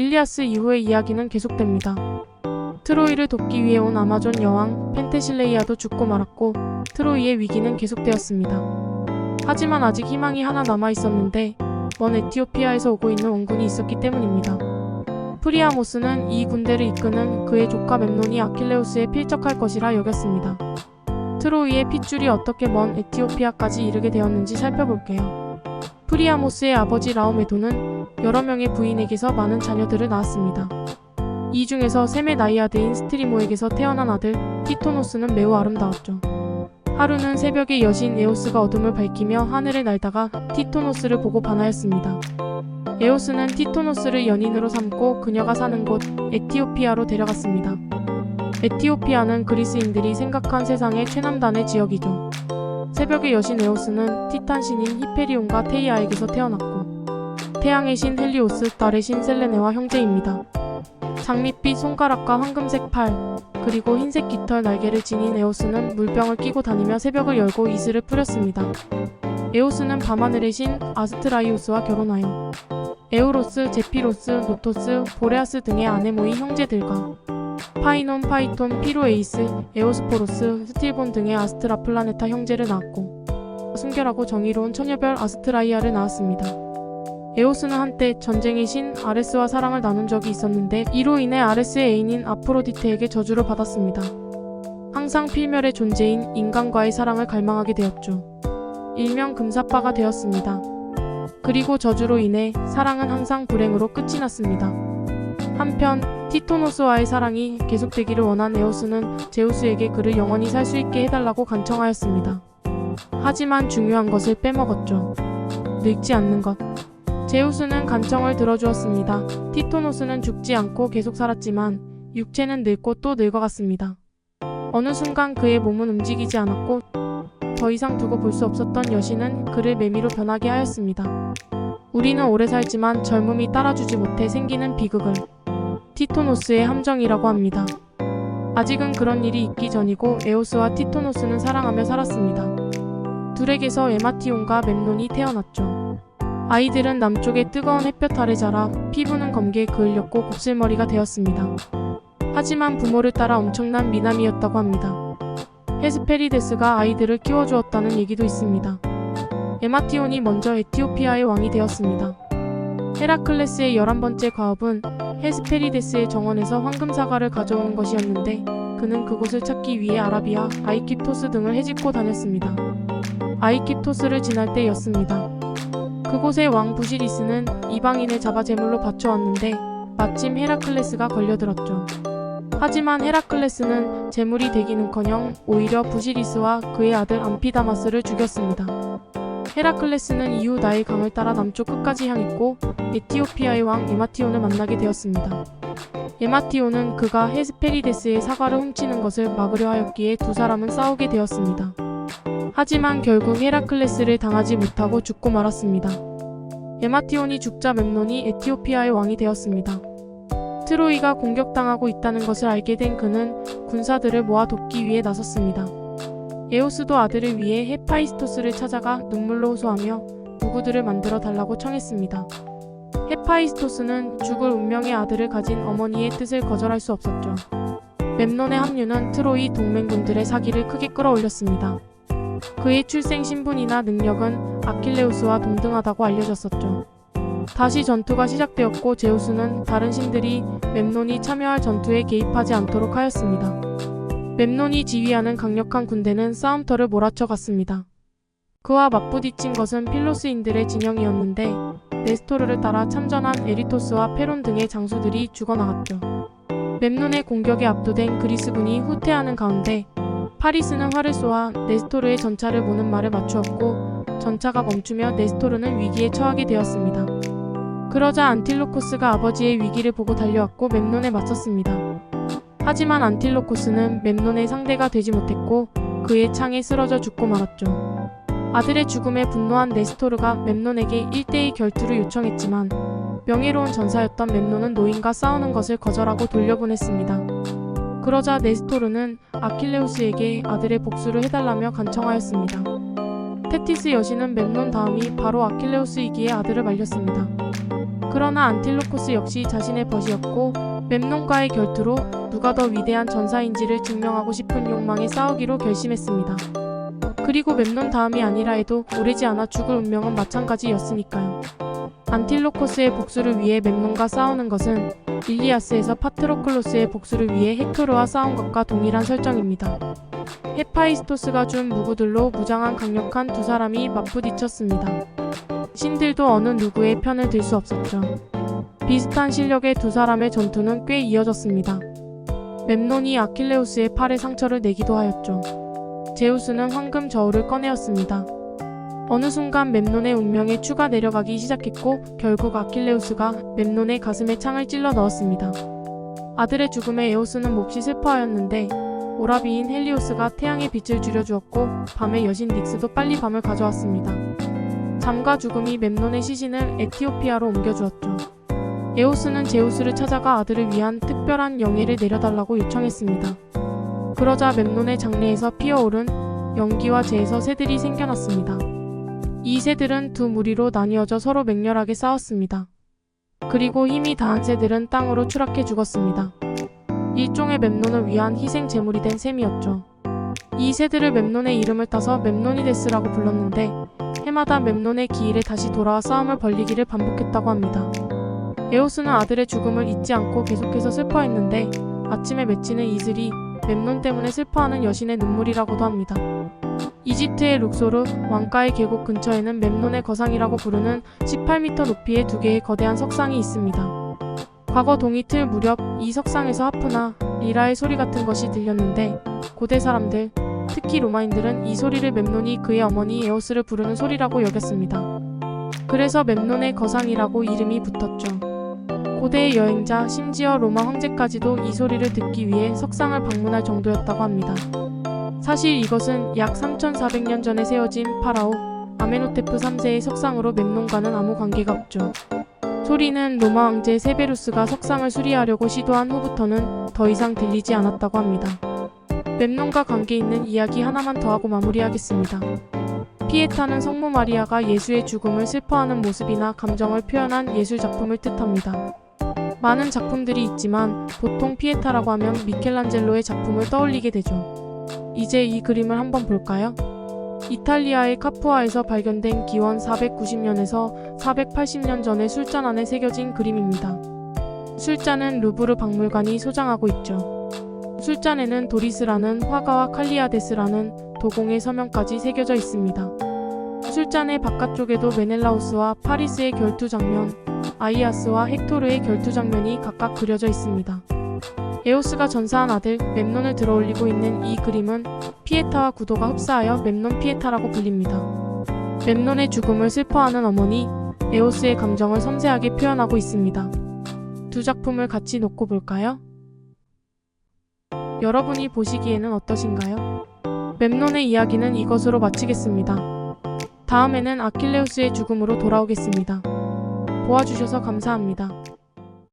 일리아스 이후의 이야기는 계속됩니다. 트로이를 돕기 위해 온 아마존 여왕 펜테실레이아도 죽고 말았고 트로이의 위기는 계속되었습니다. 하지만 아직 희망이 하나 남아 있었는데 먼 에티오피아에서 오고 있는 원군이 있었기 때문입니다. 프리아모스는 이 군대를 이끄는 그의 조카 멤논이 아킬레우스에 필적할 것이라 여겼습니다. 트로이의 핏줄이 어떻게 먼 에티오피아까지 이르게 되었는지 살펴볼게요. 프리아모스의 아버지 라오메도는 여러 명의 부인에게서 많은 자녀들을 낳았습니다. 이 중에서 셈의 나이아드인 스트리모에게서 태어난 아들 티토노스는 매우 아름다웠죠. 하루는 새벽에 여신 에오스가 어둠을 밝히며 하늘을 날다가 티토노스를 보고 반하였습니다. 에오스는 티토노스를 연인으로 삼고 그녀가 사는 곳 에티오피아로 데려갔습니다. 에티오피아는 그리스인들이 생각한 세상의 최남단의 지역이죠. 새벽의 여신 에오스는 티탄 신인 히페리온과 테이아에게서 태어났고 태양의 신 헬리오스, 달의 신 셀레네와 형제입니다. 장밋빛 손가락과 황금색 팔, 그리고 흰색 깃털 날개를 지닌 에오스는 물병을 끼고 다니며 새벽을 열고 이슬을 뿌렸습니다. 에오스는 밤하늘의 신 아스트라이오스와 결혼하여 에우로스, 제피로스, 노토스, 보레아스 등의 아네모인 형제들과 파이논, 파이톤, 피로에이스, 에오스포로스, 스틸본 등의 아스트라 플라네타 형제를 낳았고 순결하고 정의로운 처녀별 아스트라이아를 낳았습니다. 에오스는 한때 전쟁의 신 아레스와 사랑을 나눈 적이 있었는데 이로 인해 아레스의 애인인 아프로디테에게 저주를 받았습니다. 항상 필멸의 존재인 인간과의 사랑을 갈망하게 되었죠. 일명 금사빠가 되었습니다. 그리고 저주로 인해 사랑은 항상 불행으로 끝이 났습니다. 한편 티토노스와의 사랑이 계속되기를 원한 에오스는 제우스에게 그를 영원히 살 수 있게 해달라고 간청하였습니다. 하지만 중요한 것을 빼먹었죠. 늙지 않는 것. 제우스는 간청을 들어주었습니다. 티토노스는 죽지 않고 계속 살았지만 육체는 늙고 또 늙어갔습니다. 어느 순간 그의 몸은 움직이지 않았고 더 이상 두고 볼 수 없었던 여신은 그를 매미로 변하게 하였습니다. 우리는 오래 살지만 젊음이 따라주지 못해 생기는 비극을 티토노스의 함정이라고 합니다. 아직은 그런 일이 있기 전이고 에오스와 티토노스는 사랑하며 살았습니다. 둘에게서 에마티온과 mem논이 태어났죠. 아이들은 남쪽의 뜨거운 햇볕 아래 자라 피부는 검게 그을렸고 곱슬머리가 되었습니다. 하지만 부모를 따라 엄청난 미남이었다고 합니다. 헤스페리데스가 아이들을 키워주었다는 얘기도 있습니다. 에마티온이 먼저 에티오피아의 왕이 되었습니다. 헤라클레스의 11번째 과업은 헤스페리데스의 정원에서 황금사과를 가져오는 것이었는데 그는 그곳을 찾기 위해 아라비아, 아이키토스 등을 헤집고 다녔습니다. 아이키토스를 지날 때였습니다. 그곳의 왕 부시리스는 이방인을 잡아 제물로 바쳐왔는데 마침 헤라클레스가 걸려들었죠. 하지만 헤라클레스는 제물이 되기는커녕 오히려 부시리스와 그의 아들 암피다마스를 죽였습니다. 헤라클레스는 이후 나일 강을 따라 남쪽 끝까지 향했고 에티오피아의 왕 에마티온을 만나게 되었습니다. 에마티온은 그가 헤스페리데스의 사과를 훔치는 것을 막으려 하였기에 두 사람은 싸우게 되었습니다. 하지만 결국 헤라클레스를 당하지 못하고 죽고 말았습니다. 에마티온이 죽자 멤논이 에티오피아의 왕이 되었습니다. 트로이가 공격당하고 있다는 것을 알게 된 그는 군사들을 모아 돕기 위해 나섰습니다. 에오스도 아들을 위해 헤파이스토스를 찾아가 눈물로 호소하며 누구들을 만들어 달라고 청했습니다. 헤파이스토스는 죽을 운명의 아들을 가진 어머니의 뜻을 거절할 수 없었죠. 멤논의 합류는 트로이 동맹군들의 사기를 크게 끌어올렸습니다. 그의 출생 신분이나 능력은 아킬레우스와 동등하다고 알려졌었죠. 다시 전투가 시작되었고 제우스는 다른 신들이 멤논이 참여할 전투에 개입하지 않도록 하였습니다. 멤논이 지휘하는 강력한 군대는 싸움터를 몰아쳐 갔습니다. 그와 맞부딪힌 것은 필로스인들의 진영이었는데 네스토르를 따라 참전한 에리토스와 페론 등의 장수들이 죽어나갔죠. 멤논의 공격에 압도된 그리스군이 후퇴하는 가운데 파리스는 활을 쏘아 네스토르의 전차를 모는 말을 맞추었고 전차가 멈추며 네스토르는 위기에 처하게 되었습니다. 그러자 안틸로코스가 아버지의 위기를 보고 달려왔고 멤논에 맞섰습니다. 하지만 안틸로코스는 멤논의 상대가 되지 못했고 그의 창에 쓰러져 죽고 말았죠. 아들의 죽음에 분노한 네스토르가 멤논에게 1대2 결투를 요청했지만 명예로운 전사였던 멤논은 노인과 싸우는 것을 거절하고 돌려보냈습니다. 그러자 네스토르는 아킬레우스에게 아들의 복수를 해달라며 간청하였습니다. 테티스 여신은 멤논 다음이 바로 아킬레우스이기에 아들을 말렸습니다. 그러나 안틸로코스 역시 자신의 벗이었고 memnon과의 결투로 누가 더 위대한 전사인지를 증명하고 싶은 욕망에 싸우기로 결심했습니다. 그리고 memnon 다음이 아니라 해도 오래지 않아 죽을 운명은 마찬가지였으니까요. 안틸로코스의 복수를 위해 memnon과 싸우는 것은 일리아스에서 파트로클로스의 복수를 위해 헥토르와 싸운 것과 동일한 설정입니다. 헤파이스토스가 준 무구들로 무장한 강력한 두 사람이 맞부딪혔습니다. 신들도 어느 누구의 편을 들 수 없었죠. 비슷한 실력의 두 사람의 전투는 꽤 이어졌습니다. memnon이 아킬레우스의 팔에 상처를 내기도 하였죠. 제우스는 황금 저울을 꺼내었습니다. 어느 순간 memnon의 운명에 추가 내려가기 시작했고 결국 아킬레우스가 memnon의 가슴에 창을 찔러 넣었습니다. 아들의 죽음에 에오스는 몹시 슬퍼하였는데 오라비인 헬리오스가 태양의 빛을 줄여주었고 밤의 여신 닉스도 빨리 밤을 가져왔습니다. 잠과 죽음이 memnon의 시신을 에티오피아로 옮겨주었죠. 에오스는 제우스를 찾아가 아들을 위한 특별한 영예를 내려달라고 요청했습니다. 그러자 memnon의 장래에서 피어오른 연기와 재에서 새들이 생겨났습니다. 이 새들은 두 무리로 나뉘어져 서로 맹렬하게 싸웠습니다. 그리고 힘이 다한 새들은 땅으로 추락해 죽었습니다. 일종의 memnon을 위한 희생 제물이 된 셈이었죠. 이 새들을 memnon의 이름을 따서 memnoni데스라고 불렀는데 해마다 memnon의 기일에 다시 돌아와 싸움을 벌리기를 반복했다고 합니다. 에오스는 아들의 죽음을 잊지 않고 계속해서 슬퍼했는데 아침에 맺히는 이슬이 memnon 때문에 슬퍼하는 여신의 눈물이라고도 합니다. 이집트의 룩소르 왕가의 계곡 근처에는 memnon의 거상이라고 부르는 18m 높이의 두 개의 거대한 석상이 있습니다. 과거 동이틀 무렵 이 석상에서 하프나 리라의 소리 같은 것이 들렸는데 고대 사람들, 특히 로마인들은 이 소리를 memnon이 그의 어머니 에오스를 부르는 소리라고 여겼습니다. 그래서 memnon의 거상이라고 이름이 붙었죠. 고대의 여행자, 심지어 로마 황제까지도 이 소리를 듣기 위해 석상을 방문할 정도였다고 합니다. 사실 이것은 약 3400년 전에 세워진 파라오 아메노테프 3세의 석상으로 memnon과는 아무 관계가 없죠. 소리는 로마 왕제 세베루스가 석상을 수리하려고 시도한 후부터는 더 이상 들리지 않았다고 합니다. memnon과 관계 있는 이야기 하나만 더 하고 마무리하겠습니다. 피에타는 성모 마리아가 예수의 죽음을 슬퍼하는 모습이나 감정을 표현한 예술 작품을 뜻합니다. 많은 작품들이 있지만 보통 피에타라고 하면 미켈란젤로의 작품을 떠올리게 되죠. 이제 이 그림을 한번 볼까요? 이탈리아의 카푸아에서 발견된 기원 490년에서 480년 전의 술잔 안에 새겨진 그림입니다. 술잔은 루브르 박물관이 소장하고 있죠. 술잔에는 도리스라는 화가와 칼리아데스라는 도공의 서명까지 새겨져 있습니다. 술잔의 바깥쪽에도 메넬라우스와 파리스의 결투 장면, 아이아스와 헥토르의 결투 장면이 각각 그려져 있습니다. 에오스가 전사한 아들 memnon을 들어올리고 있는 이 그림은 피에타와 구도가 흡사하여 memnon 피에타라고 불립니다. memnon의 죽음을 슬퍼하는 어머니 에오스의 감정을 섬세하게 표현하고 있습니다. 두 작품을 같이 놓고 볼까요? 여러분이 보시기에는 어떠신가요? memnon의 이야기는 이것으로 마치겠습니다. 다음에는 아킬레우스의 죽음으로 돌아오겠습니다. 보아주셔서 감사합니다.